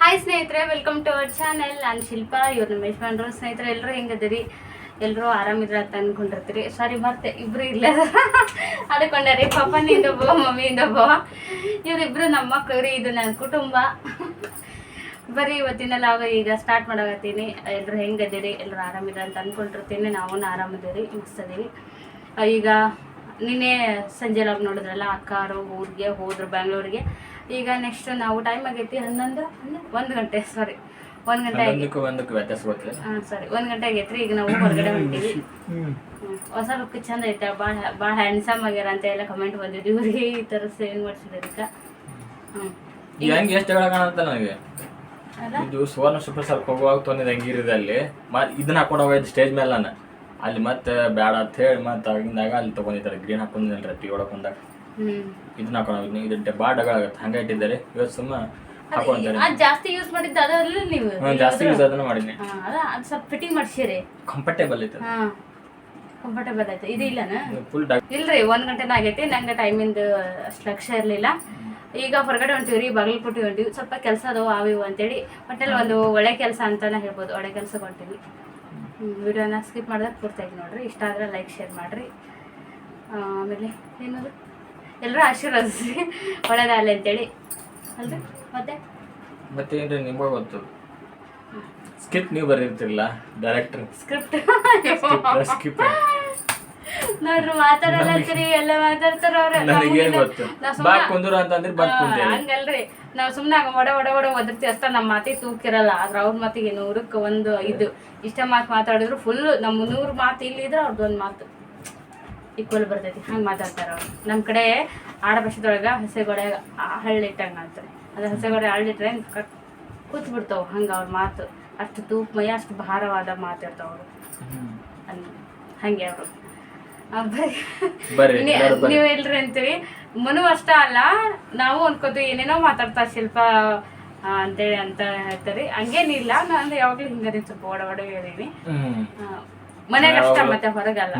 Hi ಸ್ನೇಹಿತರೆ welcome to our channel ನಾನು ಶಿಲ್ಪಾ ಇವ್ರು ನಮ್ಮ ಯಜಮಾನ್ರು. ಸ್ನೇಹಿತರೆ ಎಲ್ಲರೂ ಹೆಂಗದಿರಿ ಎಲ್ಲರೂ ಆರಾಮಿದ್ರ ಅಂತ ಅನ್ಕೊಂಡಿರ್ತೀರಿ. ಸಾರಿ ಮತ್ತೆ ಇಬ್ರು ಇಲ್ಲ ಅಡ್ಕೊಂಡಾರಿ ಪಾಪನಿಂದ ಬೋ ಮಮ್ಮಿಯಿಂದ ಬೋ ಇವರಿಬ್ರು ನಮ್ಮ ಮಕ್ಕಳು ಇದು ನನ್ನ ಕುಟುಂಬ. ಬರೀ ಇವತ್ತಿನ ಲಾಗ ಈಗ ಸ್ಟಾರ್ಟ್ ಮಾಡಾಕತ್ತೀನಿ. ಎಲ್ಲರೂ ಹೆಂಗದಿರಿ ಎಲ್ಲರೂ ಆರಾಮಿದ್ರ ಅಂತ ಅನ್ಕೊಂಡಿರ್ತೀನಿ. ನಾವು ಆರಾಮದಿರಿ ಮಸ್ತದೀವಿ ಆ, ಈಗ ನಿನ್ನೆ ಸಂಜೆ ಲಾಗ್ ನೋಡಿದ್ರಲ್ಲ ಅಕ್ಕಾರು ಊರಿಗೆ ಹೋದ್ರು ಬ್ಯಾಂಗ್ಳೂರಿಗೆ. ಈಗ ನೆಕ್ಸ್ಟ್ ನಾವು ಟೈಮ್ ಆಗೈತಿ ಹನ್ನೊಂದು ಒಂದು ಗಂಟೆ ಸಾರಿ ಒಂದು ಗಂಟೆ ಆಗಿ ಒಂದಕ್ಕೂ ಒಂದಕ್ಕೂ ವ್ಯತ್ಯಾಸ ಗೊತ್ತಿಲ್ಲ ಹಾಂ ಸರಿ ಒಂದು ಗಂಟೆ ಆಗೈತ್ರಿ ಈಗ ನಾವು ಹೊರಗಡೆ ಹೊಂಟಿವಿ. ಹ್ಮ್. ಹೊಸ ಲುಕ್ ಚಂದ ಐತೆ ಭಾಳ ಭಾಳ ಹ್ಯಾಂಡ್ಸಮ್ ಆಗ್ಯಾರ ಅಂತ ಎಲ್ಲ ಕಮೆಂಟ್ ಬಂದಿದ್ವಿ ಇವ್ರಿಗೆ ಈ ಥರ ಸೇವ್ ಮಾಡಿಸಿದ್ರು ಅದಕ್ಕೆ. ಹ್ಞೂ ಈಗ ಹೆಂಗೆ ಎಷ್ಟು ಹೇಳ ಕಾಣುತ್ತೆ ನನಗೆ? ಅಲ್ಲ ಇದು ಸುವರ್ಣ ಸೂಪರ್ ಸರ್ ಹೋಗುವಾಗ ತೊಂದಿದ್ದು ಹೆಂಗಿರಿದೆ ಅಲ್ಲಿ ಮ ಇದನ್ನ ಹಾಕೊಂಡು ಹೋಗಿದ್ದು ಸ್ಟೇಜ್ ಮೇಲೆ ನಾನು. ಅಲ್ಲಿ ಮತ್ತೆ ಬೇಡ ಅಂತ ಹೇಳಿ ಮತ್ತೆ ಆಗಿಂದಾಗ ಅಲ್ಲಿ ತೊಗೊಂಡಿದ್ದಾರೆ. ಗ್ರೀನ್ ಹಾಕೊಂಡಿದ್ದಲ್ರಿ ಟಿ ಒಳಗೆ ಬಂದಾಗ. ಇದನ್ನ ಹಾಕೊಂಡು ಹೋಗಿದ್ನಿ ಇದು ಭಾಳ ಡಗಳಾಗತ್ತೆ ಹಂಗೆ ಇಟ್ಟಿದ್ದಾರೆ ಇವತ್ತು ಸುಮ್ಮ ಅದು ಜಾಸ್ತಿ ಯೂಸ್ ಮಾಡಿದ್ದು ಅದಲ್ಲ ನೀವು. ಹ್ಞೂ ಜಾಸ್ತಿ ಯೂಸ್ ಅದನ್ನ ಮಾಡಿದ್ನಿ. ಹಾಂ ಅದ ಅದು ಸ್ವಲ್ಪ ಫಿಟ್ಟಿಂಗ್ ಮಾಡ್ಸಿರಿ. ಕಂಫರ್ಟೇಬಲ್ ಐತೆ ಹಾಂ ಕಂಫರ್ಟೇಬಲ್ ಆಯ್ತು. ಇದು ಇಲ್ಲನ? ಫುಲ್ ಡಾಕ್ ಇಲ್ರಿ ಒಂದ್ ಗಂಟೆನ ಆಗೈತಿ ನಂಗೆ ಟೈಮಿಂದ ಅಷ್ಟು ಲಕ್ಷ್ಯ ಇರಲಿಲ್ಲ. ಈಗ ಹೊರಗಡೆ ಹೊಂಟಿವ್ರಿ ಬಾಗಲಕೋಟೆ ಹೊಂಟಿವಿ ಸ್ವಲ್ಪ ಕೆಲಸ ಅದಾವ ಇವು ಅಂತೇಳಿ. ಒಟ್ಟಲ್ಲಿ ಒಂದು ಒಳ್ಳೆ ಕೆಲಸ ಅಂತಾನೆ ಹೇಳ್ಬೋದು ಒಳ್ಳೆ ಕೆಲಸ ಹೊಂಟಿವಿ ವಿಡಿಯೋನ ಸ್ಕಿಪ್ ಮಾಡಿದ್ರೆ ಪೂರ್ತಿಯಾಗಿ ನೋಡ್ರಿ. ಇಷ್ಟ ಆದ್ರೆ ಲೈಕ್ ಶೇರ್ ಮಾಡಿರಿ. ಆಮೇಲೆ ಏನದು? ಎಲ್ಲರೂ ಆಶೀರ್ವದಿಸ್ರಿ. ಒಳ್ಳೇದಾಗಲಿ ಅಂತೇಳಿ. ಅಲ್ರಿ ಮತ್ತೆ? ಮತ್ತೆ ಏನ್ರಿ ನಿಮ್ಗೆ ಗೊತ್ತು? ಸ್ಕಿಪ್ ನೀವು ಬರೀರ್ತಿರಲ್ಲ ಡೈರೆಕ್ಟರ್? ಸ್ಕ್ರಿಪ್ಟ್. ಸ್ಕಿಪ್ ನೋಡ್ರಿ ಮಾತಾಡಲ್ಲ ಅಂತೀರಿ ಎಲ್ಲ ಮಾತಾಡ್ತಾರ ಗೊತ್ತು? ಬಾ ಕುಂದ್ರು ಅಂತಂದ್ರೆ ಕುಂತೇನೆ ಹಂಗಲ್ರಿ. ನಾವು ಸುಮ್ಮನೆ ಒಡ ಒಡ ಒಡ ಒದರ್ತಿ ಅಷ್ಟ ನಮ್ಮ ಮಾತಿಗೆ ತೂಕಿರಲ್ಲ. ಆದ್ರೆ ಅವ್ರ ಮಾತಿಗೆ ನೂರಕ್ಕೆ ಒಂದು ಇದು. ಇಷ್ಟ ಮಾತು ಮಾತಾಡಿದ್ರು ಫುಲ್ ನಮ್ಮ ನೂರು ಮಾತು ಇಲ್ಲಿದ್ರೆ ಅವ್ರದ್ದು ಒಂದು ಮಾತು. ಈಕ್ವಲ್ ಬರ್ತೈತಿ. ಹಂಗೆ ಮಾತಾಡ್ತಾರ ಅವ್ರು. ನಮ್ಮ ಕಡೆ ಆಡ ಭಾಷೆದೊಳಗೆ ಹಸೆಗೊಡೆ ಹಳ್ಳಿಟ್ಟಂಗೆ ಅಂತಾರೆ ಅದು ಹಸೆಗೊಡೆ ಹಳ್ಳಿಟ್ರೆ ಹಿಂಗ್ ಕಟ್ ಕೂತ್ ಬಿಡ್ತಾವೆ ಹಂಗೆ ಅವ್ರ ಮಾತು. ಅಷ್ಟು ತೂಪಮಯ ಅಷ್ಟು ಭಾರವಾದ ಮಾತಿರ್ತಾವ ಅವರು. ಹಂಗೆ ಅವರು. ನೀವು ಎಲ್ರಿ ಅಂತೀವಿ. ಮನು ಅಷ್ಟ ಅಲ್ಲ ನಾವು ಅನ್ಕೋತೀವಿ ಏನೇನೋ ಮಾತಾಡ್ತಾರೆ ಶಿಲ್ಪ ಅಂತೇಳಿ ಅಂತ ಹೇಳ್ತಾರೆ. ಹಂಗೇನಿಲ್ಲ ನಾನು ಯಾವಾಗ್ಲೂ ಹಿಂಗದೀನಿ ಸ್ವಲ್ಪ ಮನ್ಯಾಗ ಅಷ್ಟ ಮತ್ತೆ ಹೊರಗಲ್ಲ.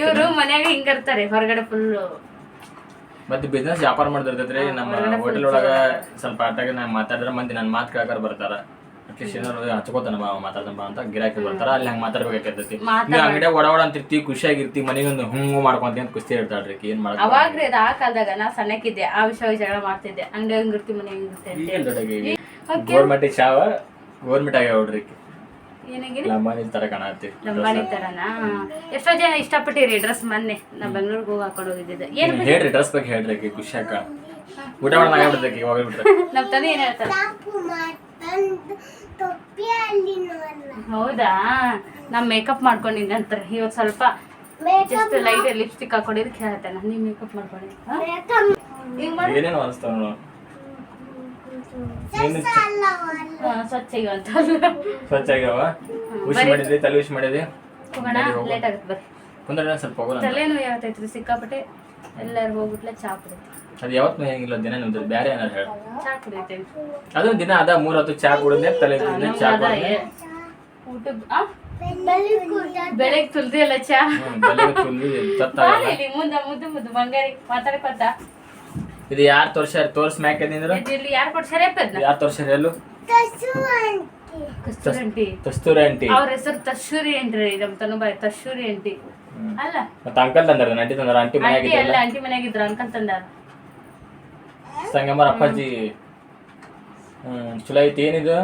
ಇವರು ಮನ್ಯಾಗ ಹಿಂಗಿರ್ತಾರೆ ಹೊರಗಡೆ ಫುಲ್ ಮತ್ತೆ ಬಿಸ್ನೆಸ್ ವ್ಯಾಪಾರ ಮಾಡ್ತಿರ್ತೈತ್ರಿ ನಮ್ಮ ಹೋಟೆಲ್ ಒಳಗ ಸ್ವಲ್ಪ ಅಟ್ಟಾಗ ನಾ ಮಾತಾಡಿದ್ರೆ ಮಂದಿ ನನ್ನ ಮಾತು ಕೇಳಕರ್ ಬರ್ತಾರ. ಅಟ್ಲೀಸ್ಟ್ ಏನಾರು ಹಚ್ಕೋತಾನ ಬಾ ಮಾತಾಡ್ತಾನ ಅಂತ ಗಿರಾಕಿ ಬರ್ತಾರ ಅಲ್ಲಿ ಹಂಗ ಮಾತಾಡ್ಬೇಕಾಗಿರ್ತೈತಿ. ನೀವು ಅಂಗಡಿಯಾಗ ಒಡ ಓಡ ಅಂತಿರ್ತಿ ಖುಷಿಯಾಗಿರ್ತಿ ಮನೆಗೊಂದು ಹ್ಞೂ ಮಾಡ್ಕೊಂತ ಅಂತ ಕುಸ್ತಿ ಹೇಳ್ತಾಳ್ರಿ ಏನ್ ಮಾಡಕ್ ಅವಾಗ್ರಿ ಅದು ಆ ಕಾಲದಾಗ ನಾ ಸಣ್ಣಕ್ಕಿದ್ದೆ ಆ ವಿಷಯ ಜಗಳ ಮಾಡ್ತಿದ್ದೆ ಅಂಗಡಿ ಹಂಗಿರ್ತಿ ಮನೆ ಹಂಗಿರ್ತಿ ಗೋರ್ಮೆಂಟ್ ಚಾವ ಗೋರ್ಮೆಂಟ್ ಆಗ್ಯಾವ ನೋಡ್ರಿ ಲಂಬಾಣಿ ತರ ಕಾಣತ್ತಿ ಲಂಬಾಣಿ ತರನಾ? ಎಷ್ಟೋ ಜನ ಇಷ್ಟಪಟ್ಟಿರಿ ಡ್ರೆಸ್ ಮೊನ್ನೆ ನಾ ಬೆಂಗಳೂರಿಗೆ ಹೋಗಿ ಹಾಕೊಂಡು ಹೋಗಿದ್ದೆ ಏನು ಹೇಳ್ರಿ ಡ್ರೆಸ್ ಬಗ್ಗೆ ಹೇಳ್ರಿ ಆಕಿ ಖುಷಿ ಆಕ. ಊಟ ಮಾಡೋಣ ಆಗ್ಬಿಡ್ತೈತಿ ಹೋಗಿ ಬಿಟ್ರೆ ನಮ್ ತಂದೆ ಏನು ಹೇಳ್ತಾರೆ ಹೌದಾ? ನಾ ಮೇಕಪ್ ಮಾಡ್ಕೊಂಡಿದ್ದೆ ಅಂತಾರೆ ಇವತ್ತು ಸ್ವಲ್ಪ ಜಸ್ಟ್ ಲೈಟ್ ಲಿಪ್ಸ್ಟಿಕ್ ಹಾಕೊಂಡಿದ್ದಕ್ಕೆ ಹೇಳ್ತಾನೆ. ನೀವು ಮೇಕಪ್ ಮಾಡ್ಕೊಂಡಿದ್ದೆ ಏನೇನು ಅನಿಸ್ತಾವ ನೋಡೋಣ ಸ್ವಚ್ಛ ಅಂತ ಸ್ವಚ್ಛ ಆಗ್ಯಾವ ಖುಷಿ ಮಾಡಿದ್ರಿ ತಲೆ ಖುಷಿ ಮಾಡಿದ್ರಿ ಹೋಗೋಣ ಲೇಟ್ ಆಗುತ್ತೆ ಬರ್ರಿ. ಕುಂದ್ರೆ ಸ್ವಲ್ಪ ಹೋಗೋಣ ತಲೆನೂ ಯಾವತ್ತೈತ್ರಿ? ಸಿಕ್ಕಾಪಟ್ಟೆ ಎಲ್ಲರೂ ಹೋಗ್ಬಿಟ್ಲೆ ಚಾ ಕುಡಿತೀವಿ. ಅದು ಯಾವತ್ತು ಹೆಂಗಿಲ್ಲ ದಿನ ನಿಮ್ದು ಬೇರೆ ಏನಾರು ಹೇಳ. ಚಾ ಕುಡಿತೀವಿ. ಅದು ದಿನ ಅದ ಮೂರ್ ಹೊತ್ತು ಚಾ ಕುಡಿದ್ನೆ ತಲೆ ಕುಡಿದ್ನೆ ಚಾ ಕುಡಿದ್ನೆ ಊಟ ಬೆಳಗ್ಗೆ ತುಲ್ದಿ ಅಲ್ಲ ಚಾ? ಬೆಳಗ್ಗೆ ತುಲ್ದಿ ಮುಂದೆ ಮುದ್ದು ಮುದ್ದು ಬಂಗಾರಿ ಮಾತಾಡ್ಕೊತ ಇದು ಯಾರು ತೋರ್ಸ್ಯಾರ? ತೋರ್ಸ್ ಮ್ಯಾಕಂದ್ರ ಇಲ್ಲಿ ಯಾರು ಅದನ್ನ ಯಾರು ತೋರ್ಸ್ಯಾರ ಎಲ್ಲು? ಕಸ್ತೂರಿ ಕಸ್ತೂರಿ ಆಂಟಿ. ಅವ್ರ ಹೆಸರು ತಶೂರಿ ಏನ್ರಿ ನಮ್ ತನುಬಾಯಿ ತಶೂರಿ ಅಂಟಿ ಅಲ್ಲ? ಮತ್ತೆ ಅಂಕಲ್ ತಂದಾರ ಆಂಟಿ ತಂದಾರ ಆಂಟಿ ಮನೆಯಾಗಿದ್ದಲ್ಲ ಅಲ್ಲ ಆಂಟಿ ಮನ್ಯಾಗಿದ್ರು ಅಂಕಲ್ ತಂದಾರ. ಸಂಗಮರ ಅಪ್ಪಾಜಿ. ಹ್ಮ್ ಚಲೋ ಐತಿ ಏನಿದು?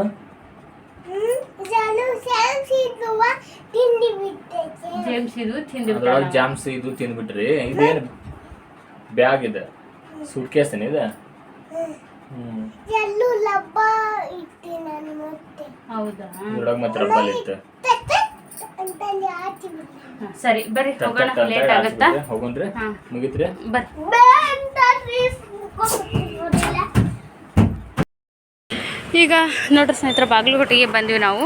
ಜಾಮ್ಸ್ ಇದು ತಿಂದ್ಬಿಟ್ರಿ. ಇದೇನು ಬ್ಯಾಗ್ ಇದೆ? ಸೂಟ್ ಕೇಸ್ ನಾನು ಮತ್ತೆ. ಹೌದಾ? ಇದ್ರೊಳಗೆ ಮತ್ತೆ ರಬ್ಬಲ್ ಇತ್ತು ಹಾ, ಸರಿ ಬರ್ರಿ ಹೋಗೋಣ ಲೇಟ್ ಆಗತ್ತಾ? ಹೋಗುನ್ರಿ ಹಾ. ಮುಗಿತ್ರಿ? ಬರ್ರಿ. ಈಗ ನೋಡ್ರಿ ಸ್ನೇಹಿತರ ಬಾಗಲಕೋಟೆಗೆ ಬಂದ್ವಿ ನಾವು.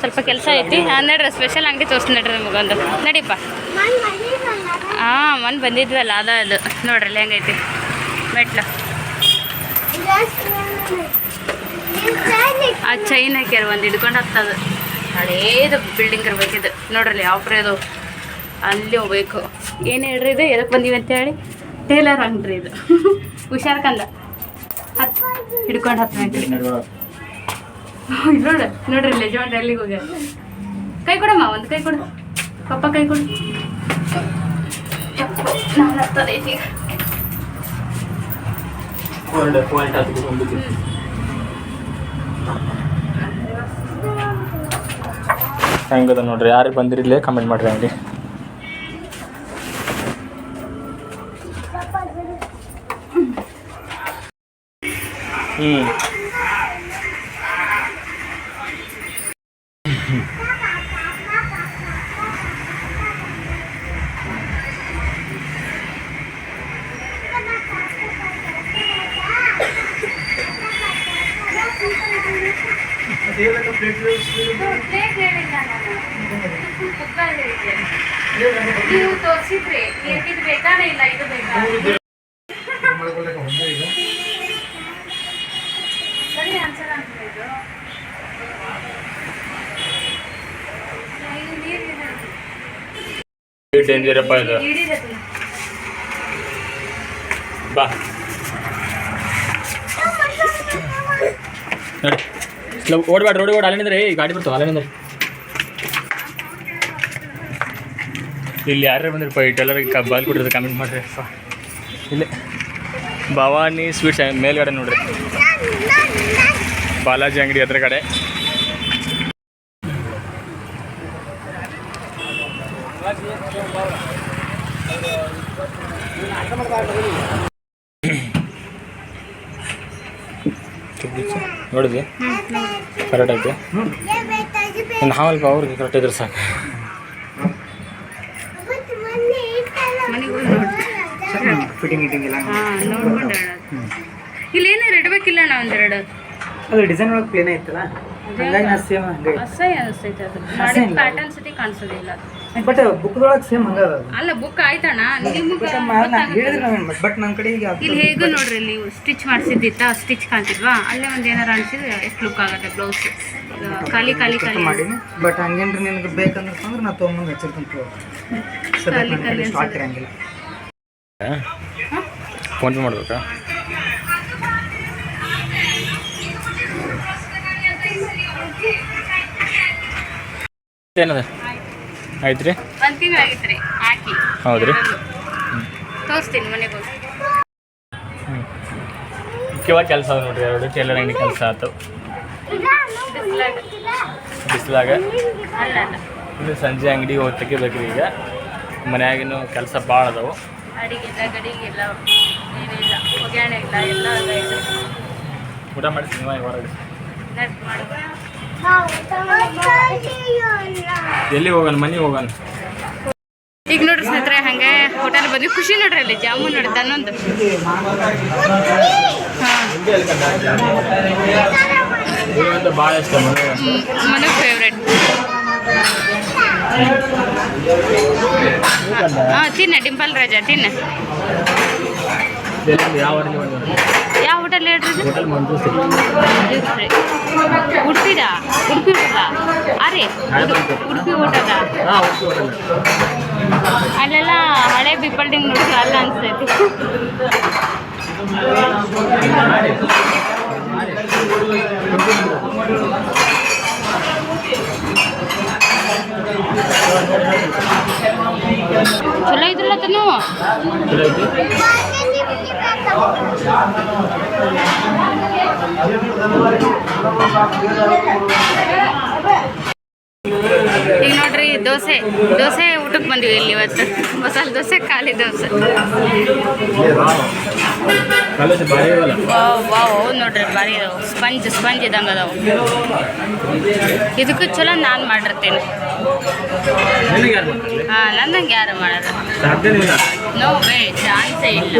ಸ್ವಲ್ಪ ಕೆಲಸ ಐತಿ. ಹಾಂ ನಡ್ರಿ ಸ್ಪೆಷಲ್ ಅಂಗಡಿ ತೋರಿಸ್ತೀನಿ ನಡ್ರಿ ನಿಮಗೊಂದು ನಡೀಪ ಹಾಂ ಮನ್ ಬಂದಿದ್ವಲ್ಲ ಅದ ಅದು. ನೋಡ್ರಿ ಅಲ್ಲಿ ಹೆಂಗೈತಿ. ಮೆಟ್ಲು ಆ ಚೈನ್ ಹಾಕ್ಯಾರ ಒಂದು ಹಿಡ್ಕೊಂಡು ಹತ್ತದ ಹಳೇದು ಬಿಲ್ಡಿಂಗ್ ಇರ್ಬೇಕಿದು ನೋಡ್ರಲ್ಲಿ ಯಾವ ಇದು. ಅಲ್ಲಿ ಹೋಗ್ಬೇಕು. ಏನು ಹೇಳ್ರಿ ಇದು? ಎದಕ್ಕೆ ಬಂದೀವಿ ಅಂತ ಹೇಳಿ? ಟೇಲರ್ ಅಂಗ್ರಿ ಇದು. ಹುಷಾರ್ ಕಂದ. ಹತ್ ಹಿಡ್ಕೊಂಡು ಹತ್ತು ನೋಡ. ನೋಡ್ರಿ ಲೆಜೆಂಡ್ ಅಲ್ಲಿಗೆ ಹೋಗ್ಯಾರ? ಕೈ ಕೊಡಮ್ಮ, ಒಂದು ಕೈ ಕೊಡು. ಪಪ್ಪ ಕೈ ಕೊಡು. ನಾನು ಹತ್ತದೈತಿ ಹೆಂಗದ ನೋಡ್ರಿ ಯಾರು ಬಂದಿರಲಿ ಕಮೆಂಟ್ ಮಾಡ್ರಿ ಹಂಗೆ ಹ್ಞೂ ನೀವು ತೋರಿಸಿದ್ರಿ ಇದು ಬೇಕಾನೇ ಇಲ್ಲ ಇದು ಬೇಕಾ ಸರಿ ಆನ್ಸರ್ ಅಂತ ಇದು ಇದು ನೀರಿದೆ. ಡೇಂಜರಪ್ಪ ಇದು ಹಿಡೀರಿ ಅದನ್ನ. ಬಾ ನೋಡಿ ಸ್ಲೋ ಓಡ್ಬೇಡ ರೋಡಿ ಓಡ್ ಅಲ್ಲಿಂದ್ರೆ ಈ ಗಾಡಿ ಬರ್ತಾವ ಅಲ್ಲಿಂದ್ರೆ ಇಲ್ಲಿ ಯಾರ್ಯಾರು ಬಂದಿರಪ್ಪ ಈ ಟೆಲ್ಲರಿಗೆ ಕ ಬಾಲ್ ಕೊಟ್ಟಿದ್ರೆ ಕಮೆಂಟ್ ಮಾಡಿರಿ ಇಲ್ಲಿ ಇಲ್ಲೇ. ಭವಾನಿ ಸ್ವೀಟ್ಸ್ ಮೇಲ್ಗಡೆ ನೋಡ್ರಿ. ಬಾಲಾಜಿ ಅಂಗಡಿ ಹತ್ರ ಕಡೆ. ನೋಡಿದ್ವಿ ಕರೆಕ್ಟ್ ಐತೆ. ನಾವಲ್ಪ ಅವ್ರಿಗೆ ಕರೆಕ್ಟ್ ಇದ್ರೆ ಸಾಕು. ಫಿಟ್ಟಿಂಗ್ ಇಟ್ಟಿಂಗ್ ಇಲ್ಲ ಹಾ ನೋಡ್ಕೊಂಡು ಹೇಳೋದು ಇಲ್ಲೇನು ಇಡಬೇಕಿಲ್ಲ ನಾ ಒಂದೆರಡು? ಅದು ಡಿಸೈನ್ ಒಳಗೆ ಪ್ಲೇನ್ ಐತಲ್ಲ? ಹಂಗಾಗಿ ನಾ ಸೇಮ್ ಹಂಗೆ. ಅಸಹ್ಯ ಅನಿಸ್ತೈತೆ ಅದು. ಮಾಡಿದ ಪ್ಯಾಟರ್ನ್ ಸತಿ ಕಾಣಿಸೋದಿಲ್ಲ. ಬಟ್ ಬುಕ್ದೊಳಗೆ ಸೇಮ್ ಹಂಗ ಅದ ಅಲ್ಲ ಬುಕ್ ಆಯ್ತಣ್ಣ. ನಿಮ್ಗೆ ಹೇಳಿದ್ರೆ ಬಟ್ ನನ್ನ ಕಡೆ ಈಗ ಇಲ್ಲಿ ಹೇಗೂ ನೋಡ್ರಿ ನೀವು ಸ್ಟಿಚ್ ಮಾಡಿಸಿದ್ದಿತ್ತ ಸ್ಟಿಚ್ ಕಾಣ್ತಿದ್ವಾ ಅಲ್ಲೇ ಒಂದು ಏನಾರು ಅನ್ಸಿದ್ರೆ ಎಷ್ಟು ಲುಕ್ ಆಗುತ್ತೆ ಬ್ಲೌಸ್ ಖಾಲಿ ಖಾಲಿ ಖಾಲಿ. ಮಾಡಿ. ಬಟ್ ಹಂಗೇನ್ರಿ ನಿನಗೆ ಬೇಕಂದ್ರೆ ಅಂದ್ರೆ ನಾ ತೊಗೊಂಬಂದು ಹಚ್ಚಿರ್ತೀನಿ ಖಾಲಿ ಖಾಲಿ ಸ್ಟಾರ್ಟ್ ಇರಂಗಿಲ್ಲ. ಫೋನ್ ಮಾಡಬೇಕಾ? ಏನದ? ಆಯ್ತು ರೀ ಒಂದು ರೀ ಹಾಕಿ. ಹೌದ್ರಿ. ತೋರಿಸ್ತೀನಿ ಮನೆಗೆ ಹೋಗಿ. ಮುಖ್ಯವಾಗಿ ಕೆಲಸ ಅದ ನೋಡ್ರಿ ಎರಡು ಟೇಲರ್ ಅಂಗಡಿ ಕೆಲಸ ಆಯ್ತು ಬಿಸ್ಲಾಗ. ಇಲ್ಲಿ ಇನ್ನು ಸಂಜೆ ಅಂಗಡಿ ಹೋಗಿ ತೆಗಿಬೇಕ್ರಿ ಈಗ. ಮನ್ಯಾಗಿನೂ ಕೆಲಸ ಭಾಳ ಅದಾವು. ಅಡಿಗೆಲ್ಲ ಗಡಿಗೆಲ್ಲ. ಏನಿಲ್ಲ ಒಗ್ಯಾಣೆ ಇಲ್ಲ ಎಲ್ಲ ಅದ ಇದು. ಊಟ ಮಾಡ್ತೀನಿ ನೀವು ಹೊರಗಡೆ? ನೆಟ್ ಮಾಡಿ. ಎಲ್ಲಿ ಹೋಗೋಣ ಮನೆ ಹೋಗೋಣ? ಈಗ ನೋಡ್ರಿ ಸ್ನೇಹಿತರೆ ಹಂಗೆ ಹೋಟೆಲ್ ಬಂದ್ವಿ. ಖುಷಿ ನೋಡ್ರಿ ಅಲ್ಲಿ ಜಾಮೂನ್ ನೋಡಿ ತನ್ನೊಂದು ಹಾಂ. ಇವಂತೂ ಭಾಳ ಇಷ್ಟ ಮನೆ ಫೇವ್ರೆಟ್ ಹಾಂ ತಿನ್ನ ಡಿಂಪಲ್ ರಾಜ ತಿನ್ನ. ಯಾವ ಹೋಟೆಲ್ ಹೇಳ್ರಿ. ಉಡುಪಿದ ಉಡುಪಿ ಹೋಟೆಲ ಅರೆ ಉಡು- ಉಡುಪಿ ಹೋಟೆಲ ಅಲ್ಲೆಲ್ಲ ಹಳೆ ಬಿಲ್ಡಿಂಗ್ ನೋಡಿದ್ರೆ ಅಲ್ಲ ಅನ್ಸ್ತೈತಿ ಚಲೋ ಇದ್ರಲ್ಲ ತನು ಈಗ ದೋಸೆ ದೋಸೆ ಊಟಕ್ಕೆ ಬಂದಿವಿ ಇಲ್ಲಿ ಇವತ್ತು. ಮಸಾಲೆ ದೋಸೆ ಖಾಲಿ ದೋಸೆ. ವಾವ್ ನೋಡ್ರಿ ಭಾರಿ ಇದಾವೆ. ಸ್ಪಂಜ್ ಸ್ಪಂಜ್ ಇದ್ದಂಗೆ ಅದಾವು. ಇದಕ್ಕೂ ಚಲೋ ನಾನು ಮಾಡಿರ್ತೀನಿ. ಹಾಂ ನನ್ನಂಗೆ ಯಾರು ಮಾಡೋದು ನೋ ವೇ ಚಾನ್ಸೇ ಇಲ್ಲ.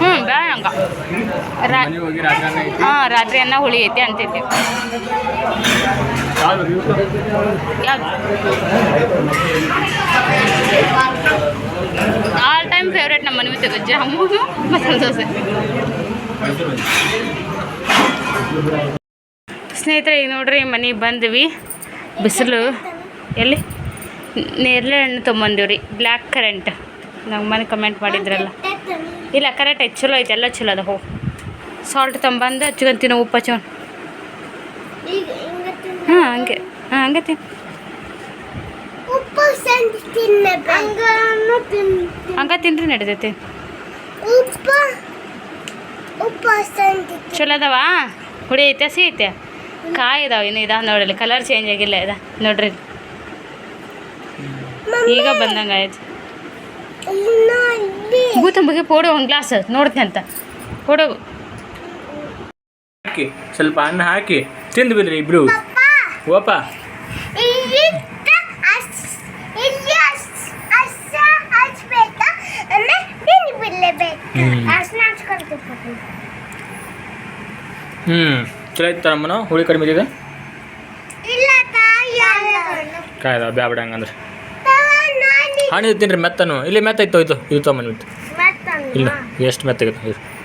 ಹ್ಞೂ ಬೇಡ ಹಂಗ. ಹಾಂ ರಾತ್ರಿ ಅನ್ನ ಹುಳಿ ಐತಿ ಇವ್ರು? ಆಲ್ ಟೈಮ್ ಫೇವ್ರೇಟ್ ನಮ್ಮ ಮನೆ ತೆಗೆದು ಜಾಮೂನು ಮಸಾಲೆ ದೋಸೆ ಸ್ನೇಹಿತರೆ ಈಗ ನೋಡ್ರಿ ಮನೆಗೆ ಬಂದ್ವಿ. ಬಿಸಿಲು. ಎಲ್ಲಿ? ನೇರಳೆ ಹಣ್ಣು ತೊಗೊಂಬಂದಿವ್ರಿ. ಬ್ಲ್ಯಾಕ್ ಕರೆಂಟ್ ನಂಗೆ ಮನೆ ಕಮೆಂಟ್ ಮಾಡಿದ್ರಲ್ಲ. ಇಲ್ಲ ಕರೆಕ್ಟ್ ಐತೆ ಚಲೋ ಐತೆ, ಎಲ್ಲ ಚಲೋ ಅದ, ಹೋ. ಸಾಲ್ಟ್ ತಂಬಂದು ಹಚ್ಕೊಂತೀನೋ ಉಪ್ಪು ಹಚ್ಕೊಂಡು ಹಾಂ, ಹಂಗೆ. ಹಾಂ, ಹಂಗೆ ತಿನ್ ಹಂಗೆ ತಿನ್ರಿ ನಡಿತೈತಿ ಚಲೋ ಅದಾವ? ಹುಳಿ ಐತೆ, ಹಸಿ ಐತೆ? ಕಾಯಿ ಇದಾವೆ ಇನ್ನು ಇದಾವೆ ನೋಡಲಿ ಕಲರ್ ಚೇಂಜ್ ಆಗಿಲ್ಲ, ಇದ ನೋಡ್ರಿ. ಈಗ ಬಂದಂಗೆ ಆಯ್ತು ನೋಡಿ ಪೋಡೋ ಪೋಡು ಒಂದು ಗ್ಲಾಸ್ ನೋಡ್ತೀನಿ ಅಂತ. ಪೋಡು. ಹಾಕಿ ಸ್ವಲ್ಪ ಅನ್ನ ಹಾಕಿ ತಿಂದು ಬಿಡ್ರಿ ಇಬ್ರು. ಓಪ. ಹ್ಞೂ ಚಲೋ ಐತೆ ತಮ್ಮನ ಹುಳಿ ಕಡಿಮೆ ಇದೆ? ಇಲ್ಲ ತಾಯಿ ಕಾಯ್ದ ಬ್ಯಾಬಿಡ ಹಂಗಂದ್ರೆ. ಹಣ್ಣು ತಿನ್ರಿ ಮೆತ್ತನು? ಇಲ್ಲಿ ಮೆತ್ತ ಇತ್ತು ಇದು ಇದು ಮನೆ ಇಲ್ಲ ಎಷ್ಟು ಮೆತ್ತಗಿತ್ತು? ಇದು.